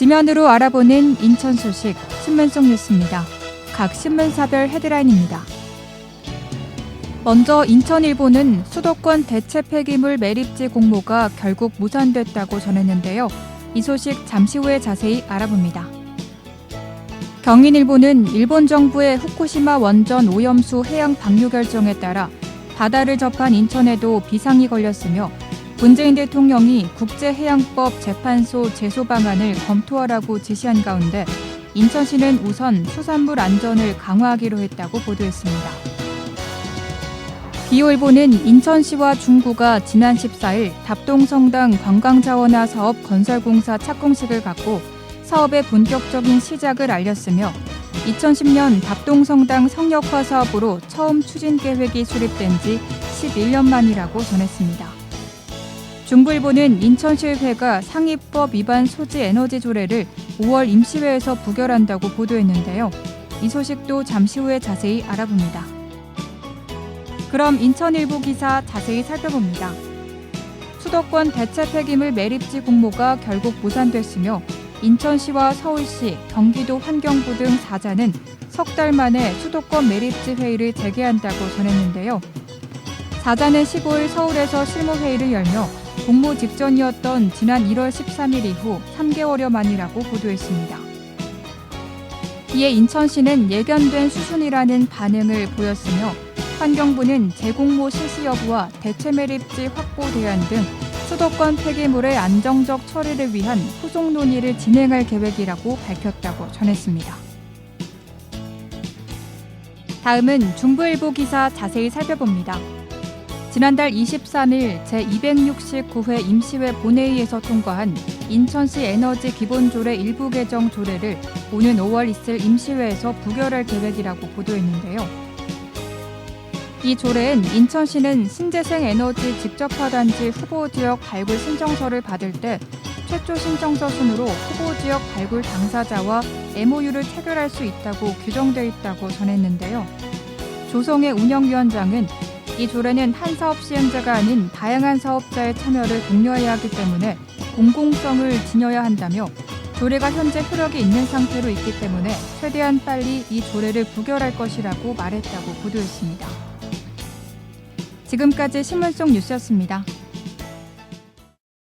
지면으로 알아보는 인천 소식 신문 속 뉴스입니다. 각 신문사별 헤드라인입니다. 먼저 인천일보는 수도권 대체 폐기물 매립지 공모가 결국 무산됐다고 전했는데요. 이 소식 잠시 후에 자세히 알아봅니다. 경인일보는 일본 정부의 후쿠시마 원전 오염수 해양 방류 결정에 따라 바다를 접한 인천에도 비상이 걸렸으며 문재인 대통령이 국제해양법 재판소 제소 방안을 검토하라고 지시한 가운데 인천시는 우선 수산물 안전을 강화하기로 했다고 보도했습니다. 기호일보는 인천시와 중구가 지난 14일 답동성당 관광자원화 사업 건설공사 착공식을 갖고 사업의 본격적인 시작을 알렸으며 2010년 답동성당 성역화 사업으로 처음 추진 계획이 수립된 지 11년 만이라고 전했습니다. 중부일보는 인천시의회가 상위법 위반 소지 에너지 조례를 5월 임시회에서 부결한다고 보도했는데요. 이 소식도 잠시 후에 자세히 알아봅니다. 그럼 인천일보 기사 자세히 살펴봅니다. 수도권 대체 폐기물 매립지 공모가 결국 무산됐으며 인천시와 서울시, 경기도 환경부 등 4자는 석 달 만에 수도권 매립지 회의를 재개한다고 전했는데요. 4자는 15일 서울에서 실무 회의를 열며 공모 직전이었던 지난 1월 13일 이후 3개월여 만이라고 보도했습니다. 이에 인천시는 예견된 수순이라는 반응을 보였으며 환경부는 재공모 실시 여부와 대체 매립지 확보 대안 등 수도권 폐기물의 안정적 처리를 위한 후속 논의를 진행할 계획이라고 밝혔다고 전했습니다. 다음은 중부일보 기사 자세히 살펴봅니다. 지난달 23일 제269회 임시회 본회의에서 통과한 인천시 에너지 기본조례 일부 개정 조례를 오는 5월 있을 임시회에서 부결할 계획이라고 보도했는데요. 이 조례엔 인천시는 신재생 에너지 직접화단지 후보 지역 발굴 신청서를 받을 때 최초 신청서 순으로 후보 지역 발굴 당사자와 MOU를 체결할 수 있다고 규정돼 있다고 전했는데요. 조성의 운영위원장은 이 조례는 한 사업 시행자가 아닌 다양한 사업자의 참여를 독려해야 하기 때문에 공공성을 지녀야 한다며 조례가 현재 효력이 있는 상태로 있기 때문에 최대한 빨리 이 조례를 부결할 것이라고 말했다고 보도했습니다. 지금까지 신문 속 뉴스였습니다.